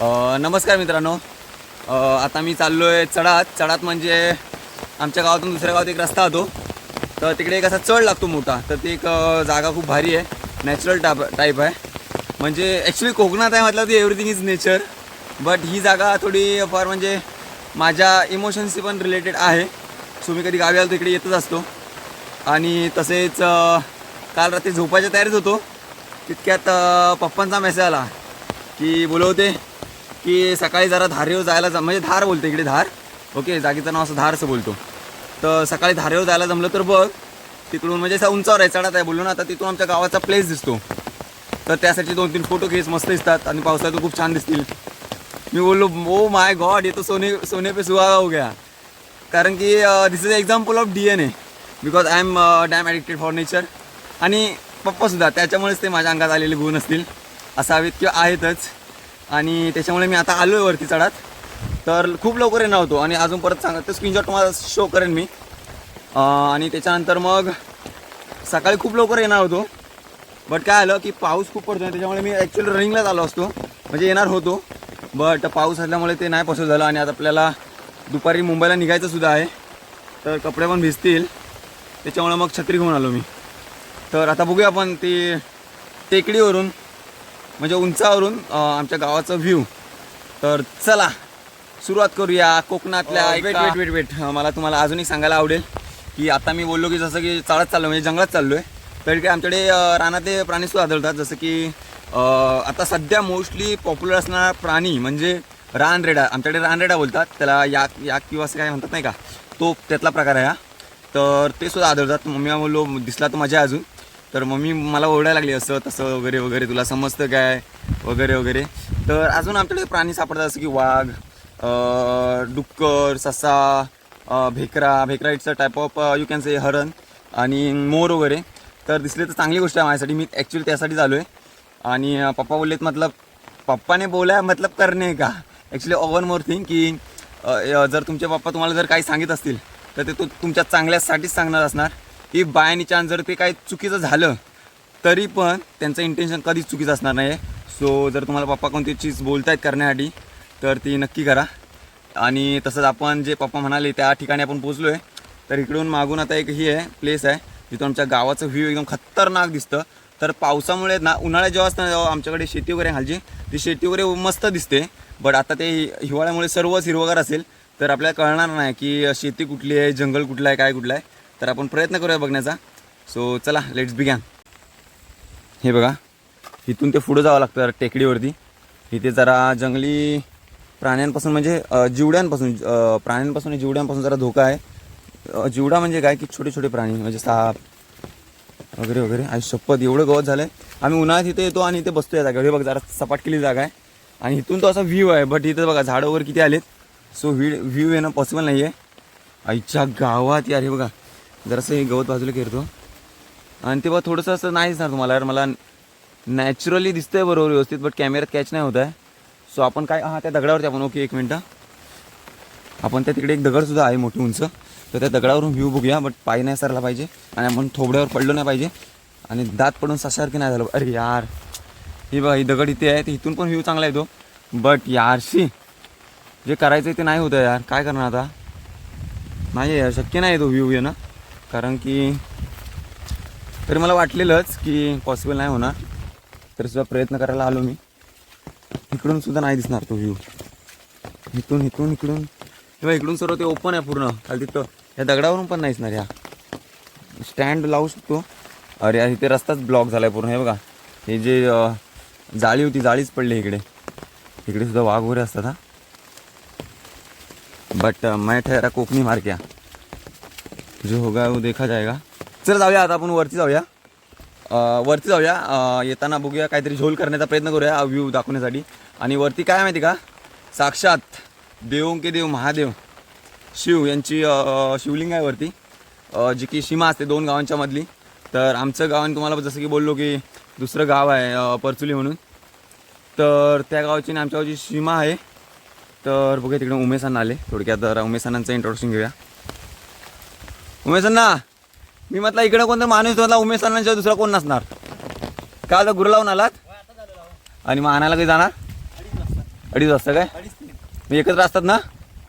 नमस्कार मित्रांनो. आता मी चाललो आहे चढात. चढात म्हणजे आमच्या गावातून दुसऱ्या गावात एक रस्ता होतो. तर तिकडे एक असा चढ लागतो मोठा. तर ती एक जागा खूप भारी आहे. नॅचरल टाप टाईप आहे. म्हणजे ॲक्च्युली कोकणात आहे म्हटलं तर एव्हरीथिंग इज नेचर बट ही जागा थोडी फार म्हणजे माझ्या इमोशन्सशी पण रिलेटेड आहे. सो मी कधी गावी आलो तिकडे येतच असतो. आणि तसेच काल रात्री झोपायच्या तयारीत होतो. तितक्यात पप्पांचा मेसेज आला. की बोलवते की सकाळी जरा धारेवर जायला जा म्हणजे धार बोलतो इकडे धार. ओके जागेचं नाव असं धार असं बोलतो. तर सकाळी धारेवर जायला जमलं तर बघ तिकडून म्हणजे असं उंचावर आहे चढात आहे बोललो ना आता तिथून आमच्या गावाचा प्लेस दिसतो. तर त्यासाठी दोन तीन फोटो घेस मस्त दिसतात आणि पावसाळ्यात खूप छान दिसतील. मी बोललो ओ माय गॉड ये तो सोने सोने पे सुहागा हो गया. कारण की this is example of D N A because I am damn addicted for nature आणि पप्पासुद्धा त्याच्यामुळेच ते माझ्या अंगात आलेले गुण असतील. असावेत किंवा आहेतच. आणि त्याच्यामुळे मी आता आलो आहे वरती चढात. तर खूप लवकर येणार होतो आणि अजून परत सांगा ते स्क्रीनशॉट तुम्हाला शो करेन मी. आणि त्याच्यानंतर मग सकाळी खूप लवकर येणार होतो. बट काय आलं की पाऊस खूप पडतो त्याच्यामुळे मी ॲक्च्युअली रनिंगलाच आलो असतो. म्हणजे येणार होतो. बट पाऊस असल्यामुळे ते नाही पॉसिबल झालं आणि आता आपल्याला दुपारी मुंबईला निघायचं सुद्धा आहे. तर कपडे पण भिजतील. त्याच्यामुळे मग छत्री घेऊन आलो मी. तर आता बघूया आपण ती टेकडीवरून म्हणजे उंचावरून आमच्या गावाचं व्ह्यू तर चला सुरुवात करूया कोकणातल्या वेट वेट वेट वेट मला तुम्हाला अजून एक सांगायला आवडेल की आता मी बोललो की जसं की चाळत चाललो म्हणजे जंगलात चाललो आहे तर आमच्याकडे रानातले प्राणीसुद्धा आढळतात जसं की आता सध्या मोस्टली पॉप्युलर असणारा प्राणी म्हणजे रानरेडा. आमच्याकडे रानरेडा बोलतात त्याला याक याक किंवा असं काय म्हणतात नाही का? तो त्यातला प्रकार आहे हा. तर ते सुद्धा आढळतात. मम्मी बोललो दिसला तर मजा अजून. तर मम्मी मला ओरडायला लागली असं तसं वगैरे वगैरे तुला समजतं काय? वगैरे वगैरे. तर अजून आमच्याकडे प्राणी सापडतात जसं की वाघ डुक्कर ससा भेकरा भेकरा it's a type of you can say हरण आणि मोर वगैरे. तर दिसले तर चांगली गोष्ट आहे माझ्यासाठी. मी ॲक्च्युली त्यासाठी आलो आहे आणि पप्पा बोललेत मतलब पप्पाने बोलाय मतलब करणे का? ॲक्च्युली वन मोर थिंग की जर तुमचे पप्पा तुम्हाला जर काही सांगित असतील तर ते तु तुमच्या चांगल्यासाठीच सांगणार असणार. की बाय आणि चान्स जर ते काही चुकीचं झालं तरी पण त्यांचं इंटेन्शन कधीच चुकीचं असणार नाही सो जर तुम्हाला पप्पा कोणती चीज बोलतायत करण्यासाठी तर ती नक्की करा. आणि तसंच आपण जे पप्पा म्हणाले त्या ठिकाणी आपण पोचलो आहे तर इकडून मागून आता एक ही आहे प्लेस आहे जिथं आमच्या गावाचं व्ह्यू एकदम खतरनाक दिसतं. तर पावसामुळे ना उन्हाळ्यात जेव्हा असतं जेव्हा आमच्याकडे शेती वगैरे हालची ती शेती वगैरे मस्त दिसते. बट आता ते हिवाळ्यामुळे सर्वच हिरवगार असेल. तर आपल्याला कळणार नाही की शेती कुठली आहे जंगल कुठलं आहे काय कुठलं आहे. तर आपण प्रयत्न करूया बघण्याचा. सो चला लेट्स बिगॅन हे बघा इथून ते पुढं जावं लागतं टेकडीवरती. इथे जरा जंगली प्राण्यांपासून म्हणजे जिवड्यांपासून प्राण्यांपासून आणि जिवड्यांपासून जरा धोका आहे. जिवडा म्हणजे काय की छोटे छोटे प्राणी म्हणजे साप वगैरे वगैरे. आणि शपथ एवढं गवत झालं आहे आम्ही उन्हाळ्यात इथे येतो आणि इथे बसतो या जागेवर. हे बघा जरा सपाट केली जागा आहे. आणि इथून तो असा व्ह्यू आहे. बट इथं बघा झाडं वगैरे किती आलेत. सो व्ही व्ह्यू येणं पॉसिबल नाही आहे आईच्या गावात यार हे बघा. जरासं हे गवत बाजूला घेरतो. आणि तेव्हा थोडंसं असं नाही दिसणार तुम्हाला यार मला नॅचरली दिसतंय बरोबर व्यवस्थित बट कॅमेऱ्यात कॅच नाही होत आहे. सो आपण काय हां त्या दगडावरती आपण ओके एक मिनटं. आपण त्या तिकडे एक दगडसुद्धा आहे मोठी उंच. तर त्या दगडावरून व्ह्यू बघूया बट पाय नाही सरला पाहिजे. आणि आपण थोबड्यावर पडलो नाही पाहिजे. आणि दात पडून ससारखी नाही झालं. अरे यार. ही बघा ही दगड इथे आहे तर इथून पण व्ह्यू चांगला येतो. बट यारशी जे करायचं आहे ते नाही होतं यार. काय करणार आता? नाही आहे यार शक्य नाही तो व्ह्यू येणं. कारण की तरी मला वाटलेलंच की पॉसिबल नाही होणार. तरी सुद्धा प्रयत्न करायला आलो मी. इकडून सुद्धा नाही दिसणार तो व्ह्यू इथून इथून इकडून. किंवा इकडून सर्व ते ओपन आहे पूर्ण. खाली तिथं या दगडावरून पण नाही दिसणार या स्टँड लावू शकतो. अरे यार इथे रस्ताच ब्लॉक झाला आहे पूर्ण. हे बघा. हे जे जाळी होती जाळीच पडली इकडे. इकडे सुद्धा वाघ वगैरे असतात हा. बट मैं ठहरा कोकणी मारक्या जो होगा वो देखा जाएगा। चल जाऊया आता आपण वरती जाऊया. वरती जाऊया. येताना बघूया काहीतरी झोल करण्याचा प्रयत्न करूया व्ह्यू दाखवण्यासाठी. आणि वरती काय माहिती का? साक्षात देवों के देव महादेव शिव यांची शिवलिंग आहे वरती. जी की सीमा असते दोन गावांच्या मधली. तर आमचं गाव आणि तुम्हाला जसं की बोललो की दुसरं गाव आहे परचुली म्हणून. तर त्या गावाची आणि आमच्या गावची सीमा आहे. तर बघूया तिकडे उमेशांना आले. थोडक्यात जरा उमेशांनांचं इंट्रोडक्शन घेऊया. उमेशांना मी म्हटलं इकडे कोणतं माणूस म्हटला उमेशांना दुसरा कोण नसणार? का आता गुरु लावून आलात? आणि मग आणायला कधी जाणार? अडीच वाजता काय? मी एकत्र असतात ना?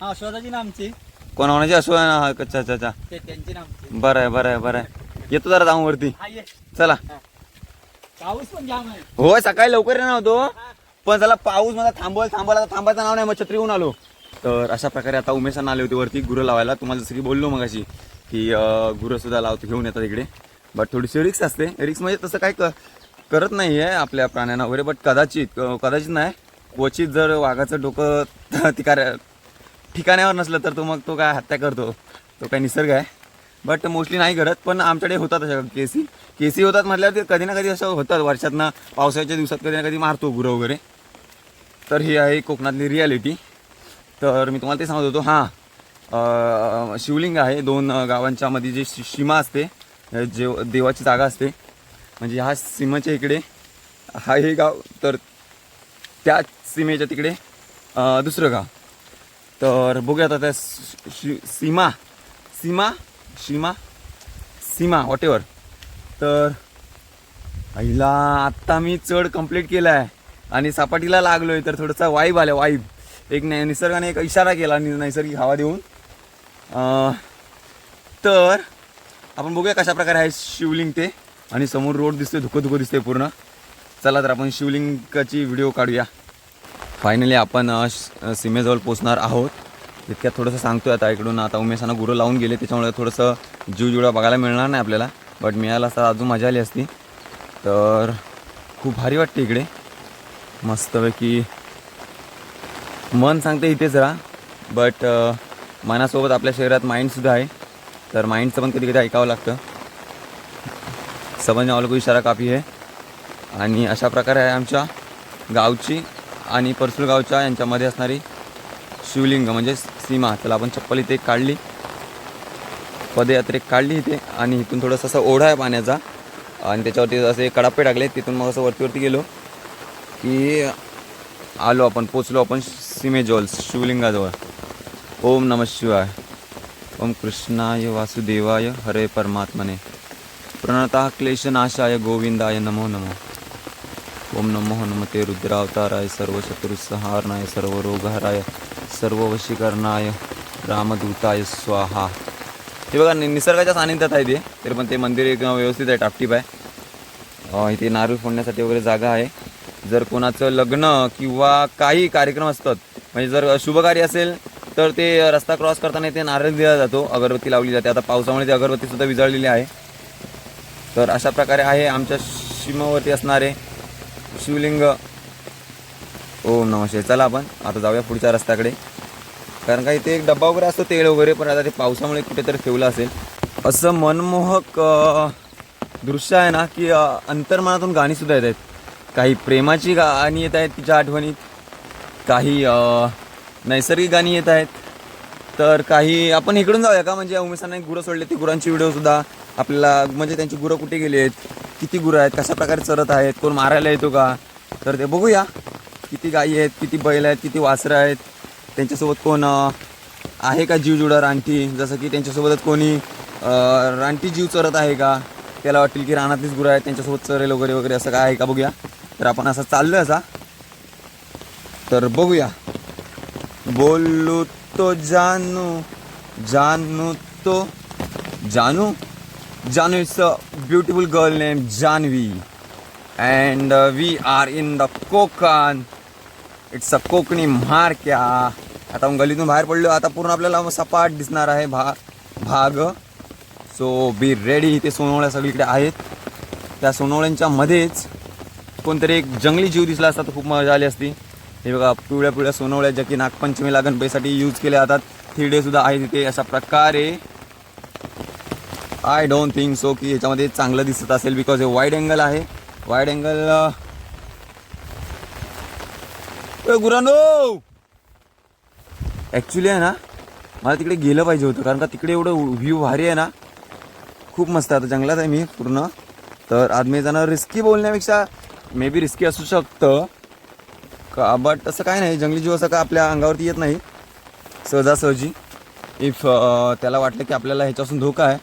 हा शोधाची ना आमची. कोणाची असो हा अच्छा अच्छा अच्छा. त्यांची ना बरं आहे बरं आहे बरं आहे. येतो जरा जाऊन वरती. हा चला. पाऊस पण जाम आहे. हो सकाळी लवकर येणार होतो. पण चला पाऊस मला थांबवल थांबवला तर थांबायचं नाव नाही मग छत्री होऊन आलो. तर अशा प्रकारे आता उमेशांना आले होते वरती गुरं लावायला. तुम्हाला जसं की बोललो मग अशी की गुरंसुद्धा लावतो घेऊन येतात इकडे. बट थोडीशी रिक्स असते. रिक्स म्हणजे तसं काय क- करत नाही आहे आपल्या प्राण्यांना वगैरे बट कदाचित कदाचित नाही. क्वचित जर वाघाचं डोकं ठिकाण ठिकाण्यावर नसलं तर तो मग तो काय हत्या करतो. तो काय निसर्ग आहे. बट मोस्टली नाही करत पण आमच्याकडे होतात अशा केसी. केसी होतात म्हटल्यावर ते कधी ना कधी असं होतात. वर्षातनं पावसाळ्याच्या दिवसात कधी ना कधी मारतो गुरं वगैरे. तर ही आहे कोकणातली रियालिटी तर मी तुम्हाला ते सांगत होतो. हां. शिवलिंग आहे. दोन गावांच्या मध्ये जी सीमा असते जे देवाची जागा असते. म्हणजे ह्या सीमेच्या इकडे हा हे गाव तर त्या सीमेच्या तिकडे दुसरं गाव. तर बघूया आता त्या शि- सीमा सीमा सीमा सीमा वॉटेवर तर आईला आत्ता मी चढ कंप्लीट केला आहे आणि सपाटीला लागलोय तर थोडंसं वाईब आलं वाईब. एक निसर्गाने एक इशारा केला नि- नैसर्गिक हवा देऊन. तर आपण बघूया कशा प्रकारे आहे शिवलिंग ते. आणि समोर रोड दिसतोय धुकं धुकं दिसतोय पूर्ण. चला तर आपण शिवलिंगाची व्हिडिओ काढूया. फायनली आपण श- सीमेजवळ पोचणार आहोत. इतक्यात थोडंसं सांगतोय आता इकडून. आता उमेशांना गुरं लावून गेले त्याच्यामुळे थोडंसं जीवजुळा बघायला मिळणार नाही आपल्याला. बट मिळाला असता अजून मजा आली असती. तर खूप भारी वाटते इकडे. मस्तपैकी मन सांगते इथेच राहा. बट मनासोबत आपल्या शरीरात माइंडसुद्धा आहे. तर माइंडचं पण कधी कधी ऐकावं लागतं. समजणे वालों इशारा काफी आहे. आणि अशा प्रकारे आहे आमच्या गावची आणि परसूळ गावच्या यांच्यामध्ये असणारी शिवलिंग म्हणजे सीमा. त्याला आपण चप्पल इथे काढली. पदयात्रेक काढली इथे आणि इथून थोडंसं असं ओढा आहे पाण्याचा. आणि त्याच्यावरती असे कडापे टाकले तिथून मग असं वरतीवरती गेलो की आलो आपण पोचलो आपण सीमेजवळ शिवलिंगाजवळ. ओम नम शिवाय। ओम कृष्णाय वासुदेवाय हरे परमात्मने। प्रणता क्लेशनाशाय गोविंदाय नमो नमो। ओम नमो हनुमते रुद्रावताराय सर्व शत्रुसंहारणाय सर्व रोगहराय सर्व वशीकरणाय रामदूताय स्वाहा। हे बघा नि- निसर्गाच्या सानिध्यात आहे ते तरी पण ते मंदिर एक व्यवस्थित आहे टापटीप आहे. इथे नारळ फोडण्यासाठी वगैरे जागा आहे. जर कोणाचं लग्न किंवा काही कार्यक्रम असतात म्हणजे जर शुभकार्य असेल तर ते रस्ता क्रॉस करताना ते नारळ दिला जातो अगरबत्ती लावली जाते. आता पावसामुळे ती अगरबत्ती सुद्धा विजळलेली आहे. तर अशा प्रकारे आहे आमच्या सीमावरती असणारे शिवलिंग. ओम नमस्ते चला आपण आता जाऊया पुढच्या रस्त्याकडे. कारण का इथे एक डब्बा वगैरे असतो तेल वगैरे पण आता ते पावसामुळे कुठेतरी ठेवलं असेल. असं मनमोहक दृश्य आहे ना की अंतर्मनातून गाणीसुद्धा येत आहेत. काही प्रेमाची गाणी येत आहेत तिच्या आठवणीत. काही नैसर्गिक गाणी येत आहेत. तर काही आपण इकडून जाऊया का? म्हणजे उमेशांना गुरं सोडले ती गुरांची व्हिडिओ सुद्धा आपल्याला म्हणजे त्यांची गुरं कुठे गेली आहेत? किती गुरं आहेत? कशा प्रकारे चरत आहेत? कोण मारायला येतो का? तर ते बघूया. किती गायी आहेत किती बैल आहेत किती वासरं आहेत? त्यांच्यासोबत कोण आहे का जीव जुडा रानटी जसं की त्यांच्यासोबतच कोणी रानटी जीव चरत आहे का? त्याला वाटेल की रानातलीच गुरं आहेत त्यांच्यासोबत चरेल वगैरे वगैरे असं काय आहे का? बघूया. तर आपण असं चाललोय असा. तर बघूया. बोलू तो जानू जानू तो Jaanu? Jaanu is a beautiful girl name Janhavi and we are in the Konkan it's a Konkani म्हारक्या आता मग गलीतून बाहेर पडलो आता पूर्ण आपल्याला मग सपाट दिसणार आहे भा भाग. सो बी रेडी इथे सोनवळ्या सगळीकडे आहेत. त्या सोनवळ्यांच्या मध्येच कोणतरी एक जंगली जीव दिसला असता तर खूप मजा आली असती. हे बघा पिवळ्या पिवळ्या सोनवळ्या ज्या की नागपंचमीला गणपतीसाठी यूज केल्या जातात. डे सुद्धा आहे तिथे अशा प्रकारे. आय डोंट थिंक सो की याच्यामध्ये चांगलं दिसत असेल बिकॉज हे वाईड अँगल आहे. वाईड अँगल गुरानो! ॲक्च्युली आहे ना मला तिकडे गेलं पाहिजे होतं कारण का तिकडे एवढं व्ह्यू भारी आहे ना. खूप मस्त आहे आता जंगलात आहे मी पूर्ण. तर आज मी जाणं रिस्की बोलण्यापेक्षा मे बी रिस्की असू शकतं. का बट तसं काय नाही. जंगली जीव असं का आपल्या अंगावरती येत नाही. सहजासहजी. इफ त्याला वाटलं की आपल्याला ह्याच्यापासून धोका आहे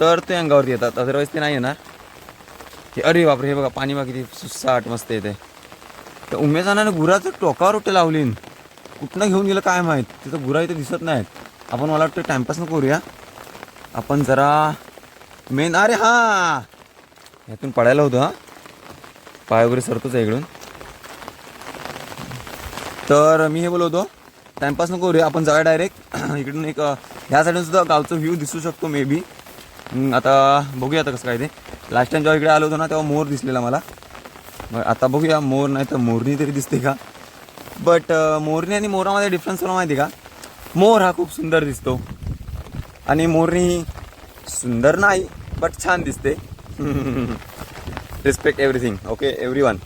तर ते अंगावरती येतात. अदरवाईज ते नाही येणार. हे अरे बापरे हे बघा पाणी बघा किती सुसाट मस्त येते तर उमेशाने गुराचं टोकावर रोटे लावलीन. कुठनं घेऊन गेलं काय माहीत? तिथं गुरा इथे दिसत नाहीत. आपण मला वाटतं टाइमपास नको करूया. आपण जरा मेन अरे हां! ह्यातून पडायला होतं हां. पाय वगैरे सरतोच आहे इकडून. तर मी हे बोलवतो टाइमपास नको करूया आपण जाऊया डायरेक्ट इकडून एक ह्या साईडून सुद्धा गावचं व्ह्यू दिसू शकतो मे बी आता बघूया आता कसं काय ते. लास्ट टाइम जेव्हा इकडे आलो होतो ना तेव्हा मोर दिसलेला मला. मग आता बघूया मोर नाही तर मोरणी तरी दिसते का? बट मोरणी आणि मोरामध्ये डिफरन्स तुला माहिती का? मोर हा खूप सुंदर दिसतो. आणि मोरणी सुंदर नाही बट छान दिसते. Respect everything okay everyone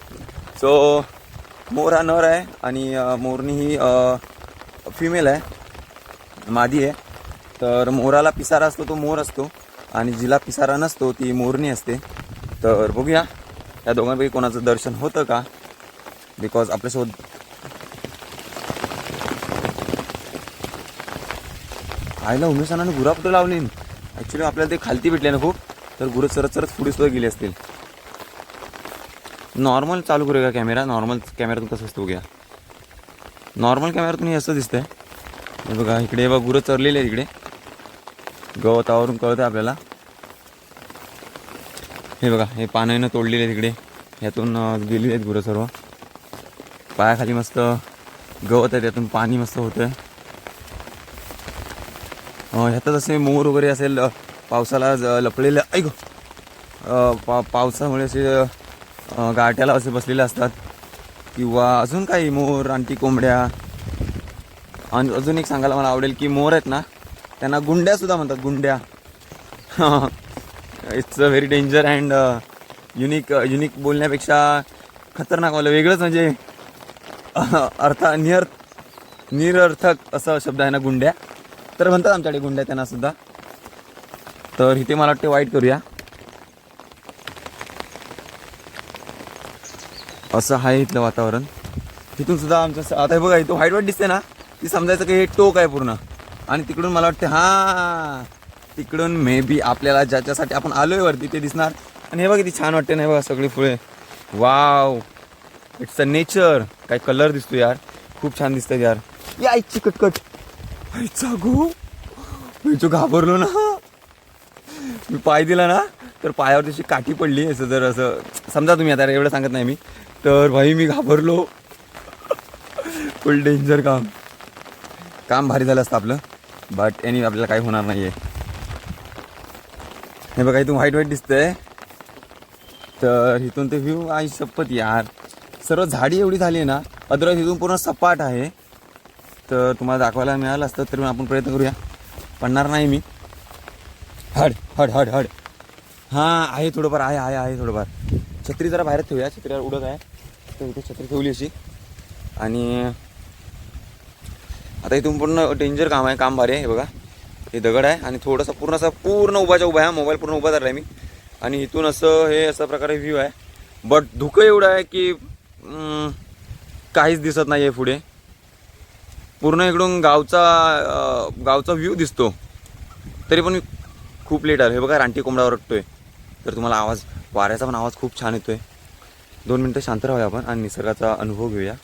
so मोर हा नर आहे आणि मोरनी मोरणी ही फिमेल आहे. मादी आहे. तर मोराला पिसारा असतो तो मोर असतो. आणि जिला पिसारा नसतो ती मोरणी असते. तर बघूया या दोघांपैकी कोणाचं दर्शन होतं का? बिकॉज आपल्यासोबत आईला उमेशानाने गुरा कुठं लावली ॲक्च्युली आपल्याला ते खालती भेटले ना खूप. तर गुरं चरत चरत पुढे सुद्धा गेले असतील. नॉर्मल चालू करूया का कॅमेरा नॉर्मल कॅमेरातून कसं असतो बघूया. नॉर्मल कॅमेऱ्यातून हे असं दिसतंय. हे बघा इकडे बघा गुरं चरलेली आहे इकडे. गवतावरून कळतं आपल्याला. हे बघा हे पाण्यानं तोडलेले आहेत इकडे. ह्यातून गेलेले आहेत गुरं सर्व. पायाखाली मस्त गवत आहे त्यातून पाणी मस्त होतं आहे ह्यातच असे मोर वगैरे असेल पावसाला ज- लपलेले. ऐक पा पावसामुळे असे गाठ्याला गाट्याला असे बसलेले असतात. किंवा अजून काही मोर आणखी कोंबड्या. आणि अजून एक सांगायला मला आवडेल की मोर आहेत ना त्यांना गुंड्यासुद्धा म्हणतात गुंड्या. It's a very danger and unique unique बोलण्यापेक्षा खतरनाक वालं वेगळंच म्हणजे अर्था अर्थ निरर्थक असा शब्द आहे ना गुंड्या. तर म्हणतात आमच्याकडे गुंड्या त्यांनासुद्धा तर इथे मला वाटते वाईट करूया. असं आहे इथलं वातावरण. तिथून सुद्धा आमचं आता हे बघा इथं व्हाईट व्हाईट दिसते ना ती समजायचं की हे टोक आहे पूर्ण. आणि तिकडून मला वाटते हा तिकडून मे बी आपल्याला ज्याच्यासाठी आपण आलोय वरती ते दिसणार. आणि हे बघा ती छान वाटते नाही बघा सगळी फुले. वाव इट्स अ नेचर काय कलर दिसतो यार. खूप छान दिसतंय यार. या आईची कटकट. आईचा गो मी जो घाबरलो ना मी पाय दिला ना तर पायावर तशी काठी पडली. असं जर असं समजा तुम्ही आता एवढं सांगत नाही मी. तर भाई मी घाबरलो. फुल डेंजर काम. काम भारी झालं असतं आपलं. बट एनी आपल्याला काही होणार नाही आहे हे बघा इथून व्हाईट व्हाईट दिसतंय. तर इथून ते व्ह्यू आई शपथ यार. सर्व झाडी एवढी झाली आहे ना अदरवाईज इथून पूर्ण सपाट आहे. तर तुम्हाला दाखवायला मिळालं असतं तर आपण प्रयत्न करूया. पडणार नाही मी. हड हड हड हड. हां आहे थोडंफार आहे आहे आहे थोडंफार. छत्री जरा बाहेर ठेवूया. छत्रीवर उडत आहे. तर इथे छत्री ठेवली अशी. आणि आता इथून पूर्ण डेंजर काम आहे काम भारी आहे हे बघा. हे दगड आहे आणि थोडंसं पूर्ण असा पूर्ण उभाच्या उभा आहे मोबाईल पूर्ण उभा धरला आहे मी. आणि इथून असं हे अशा प्रकारे व्ह्यू आहे. बट धुकं एवढं आहे की काहीच दिसत नाही आहे पुढे. पूर्ण इकडून गावचा गावचा व्ह्यू दिसतो. तरी पण खूप लेट आलो हे बघा रानटी कोंबडा रटतोय तर तुम्हाला आवाज वाऱ्याचा पण आवाज खूप छान येतोय. दोन मिनटं शांत राहूया आपण आणि निसर्गाचा अनुभव घेऊया.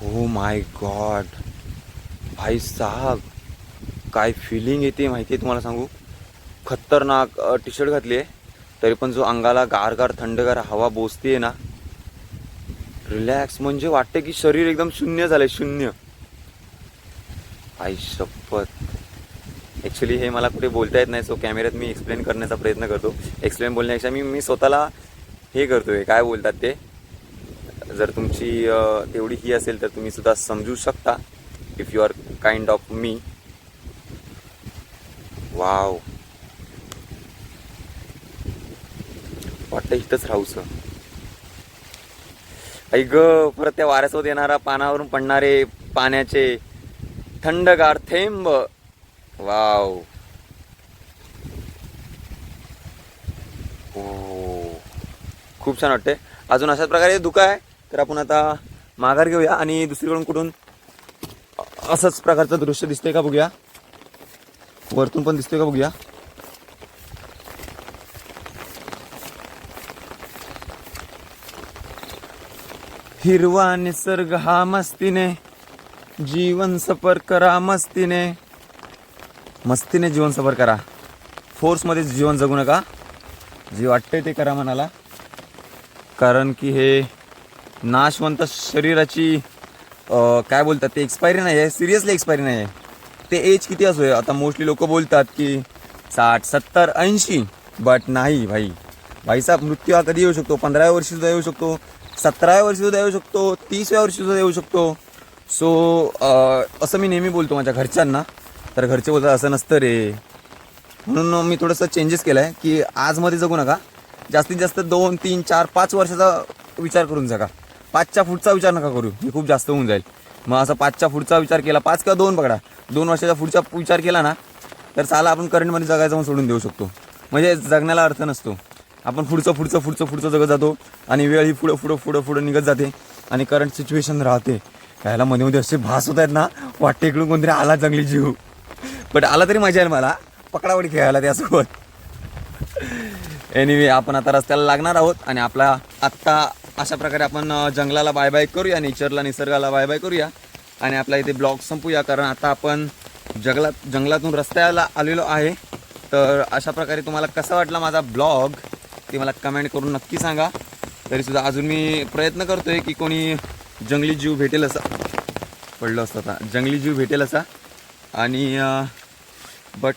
हो माय गॉड भाई साहब काय फिलिंग येते माहिती आहे तुम्हाला सांगू? खतरनाक टी शर्ट घातली आहे तरी पण जो अंगाला गारगार थंडगार हवा बोसते ना रिलॅक्स म्हणजे वाटतं की शरीर एकदम शून्य झालंय शून्य. आई शपथ. ॲक्च्युली हे मला कुठे बोलता येत नाही सो कॅमेऱ्यात मी एक्सप्लेन करण्याचा प्रयत्न करतो. एक्सप्लेन बोलण्यापेक्षा मी मी स्वतःला हे करतो आहे काय बोलतात ते? जर तुमची तेवढी ही असेल तर तुम्ही सुद्धा समजू शकता. If you are kind of me wow वाटतं इथंच राहूचं आई ग परत त्या वाऱ्यासोबत येणारा पानावरून पडणारे पाण्याचे थंडगार थेंब. वाव ओ खूप छान वाटते अजून अशाच प्रकारे दुःख आहे तर आपण आता माघार घेऊया आणि दुसरीकडून कुठून असंच प्रकारचं दृश्य दिसतंय का बघूया. वरतून पण दिसतोय का बघूया. हिरवा निसर्ग हा मस्तीने जीवन सफर करा मस्तीने. मस्तीने जीवन सफर करा. फोर्समध्ये जीवन जगू नका. जे वाटते ते करा मनाला. कारण की हे नाशवंत शरीराची काय बोलतात ते एक्सपायरी नाही आहे सिरियसली एक्सपायरी नाही आहे. ते एज किती असो आता मोस्टली लोक बोलतात की साठ सत्तर ऐंशी. बट नाही भाई. भाईसाहेब मृत्यू हा कधी येऊ शकतो? पंधराव्या वर्षीसुद्धा येऊ शकतो. सतराव्या वर्षीसुद्धा येऊ शकतो. तीसव्या वर्षीसुद्धा येऊ शकतो. सो असं मी नेहमी बोलतो माझ्या घरच्यांना. तर घरचे बोलतात असं नसतं रे. म्हणून मी थोडंसं चेंजेस केलं आहे की आजमध्ये जगू नका. जास्तीत जास्त दोन तीन चार पाच वर्षाचा विचार करून जगा. पाचच्या पुढचा विचार नका करू. हे खूप जास्त होऊन जाईल. मग असं पाचच्या पुढचा विचार केला पाच किंवा दोन पकडा. दोन वर्षाचा पुढचा विचार केला ना तर चाला आपण करंटमध्ये जगायचं मग सोडून देऊ शकतो. म्हणजे जगण्याला अर्थ नसतो. आपण पुढचं पुढचं पुढचं पुढचं जगत जातो आणि वेळ ही पुढं पुढं पुढं पुढं निघत जाते आणि करंट सिच्युएशन राहते. त्याला मध्ये मध्ये असे भास होत आहेत ना वाटते इकडून कोणतरी आला जंगली जीव. बट आला तरी मजा येईल मला. पकडावडी खेळायला त्यासोबत. एनिवे आपण आता रस्त्याला लागणार आहोत आणि आपला आत्ता अशा प्रकारे आपण जंगलाला बाय बाय करूया नेचरला निसर्गाला बाय बाय करूया. आणि आपला इथे ब्लॉग संपूया कारण आता आपण जंगलात जंगलातून रस्त्याला आलेलो आहे. तर अशा प्रकारे तुम्हाला कसा वाटला माझा ब्लॉग ते मला कमेंट करून नक्की सांगा. तरीसुद्धा अजून मी प्रयत्न करतो आहे की कोणी जंगली जीव भेटेल असा. पडलं असतं आता. जंगली जीव भेटेल असा. आणि बट